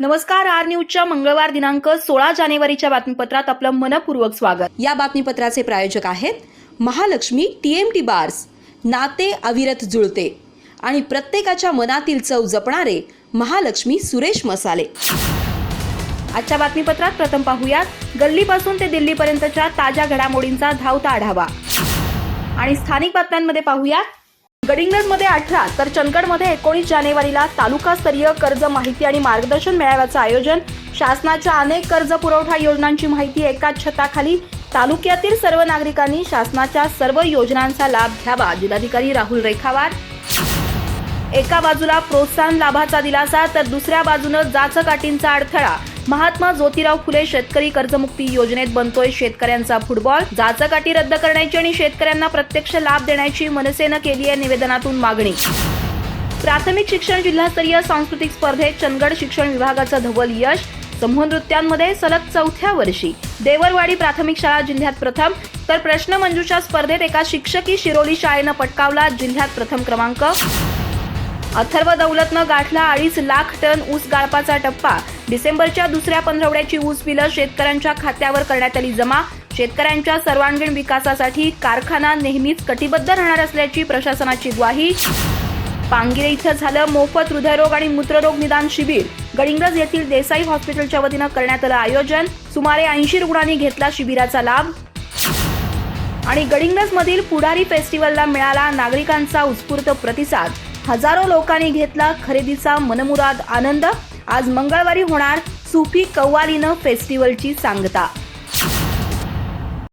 नमस्कार आर न्यूजच्या मंगळवार दिनांक सोळा जानेवारीच्या बातमीपत्रात आपलं मनपूर्वक स्वागत. या बातमीपत्राचे प्रायोजक आहेत Mahalaxmi T M T bars नाते अविरत जुळते आणि प्रत्येकाच्या मनातील चव जपणारे महालक्ष्मी सुरेश मसाले. आजच्या बातमीपत्रात प्रथम पाहूयात गल्लीपासून ते दिल्लीपर्यंतच्या ताज्या घडामोडींचा धावता आढावा. आणि स्थानिक बातम्यांमध्ये पाहूयात गडिंग्लजमध्ये अठरा तर चंदगडमध्ये एकोणीस जानेवारीला तालुकास्तरीय कर्ज माहिती आणि मार्गदर्शन मेळाव्याचं आयोजन. शासनाच्या अनेक कर्ज पुरवठा योजनांची माहिती एकाच छताखाली. तालुक्यातील सर्व नागरिकांनी शासनाच्या सर्व योजनांचा लाभ घ्यावा. जिल्हाधिकारी राहुल रेखावार. एका बाजूला प्रोत्साहन लाभाचा दिलासा तर दुसऱ्या बाजूनं जाचकाटींचा अडथळा. महात्मा ज्योतिराव फुले शेतकरी कर्जमुक्ती योजनेत बनतोय शेतकऱ्यांचा फुटबॉल. जाचकाठी रद्द करण्याची आणि शेतकऱ्यांना प्रत्यक्ष लाभ देण्याची मनसेनं केली आहे निवेदनातून मागणी. प्राथमिक शिक्षण जिल्हास्तरीय सांस्कृतिक स्पर्धेत चंदगड शिक्षण विभागाचं धवल यश. समूह नृत्यांमध्ये सलग चौथ्या वर्षी. देवरवाडी प्राथमिक शाळा जिल्ह्यात प्रथम. तर प्रश्नमंजुषा स्पर्धेत एका शिक्षकी शिरोली शाळेनं पटकावला जिल्ह्यात प्रथम क्रमांक. अथर्व दौलतनं गाठला अडीच लाख टन ऊस गाळपाचा टप्पा. डिसेंबरच्या दुसऱ्या पंधरवड्याची ऊस बिलं शेतकऱ्यांच्या खात्यावर करण्यात आली जमा. शेतकऱ्यांच्या सर्वांगीण विकासासाठी कारखाना नेहमीच कटिबद्ध राहणार असल्याची प्रशासनाची ग्वाही. पांगिरे इथं झालं मोफत हृदयरोग आणि मूत्ररोग निदान शिबिर. गडिंगज येथील देसाई हॉस्पिटलच्या वतीनं करण्यात आलं आयोजन. सुमारे ऐंशी रुग्णांनी घेतला शिबिराचा लाभ. आणि गडिंग्लज मधील पुढारी फेस्टिवलला मिळाला नागरिकांचा उत्स्फूर्त प्रतिसाद. हजारो लोकांनी घेतला खरेदीचा मनमुराद आनंद. आज मंगळवारी होणार सुफी कव्वालीनं फेस्टिवलची सांगता.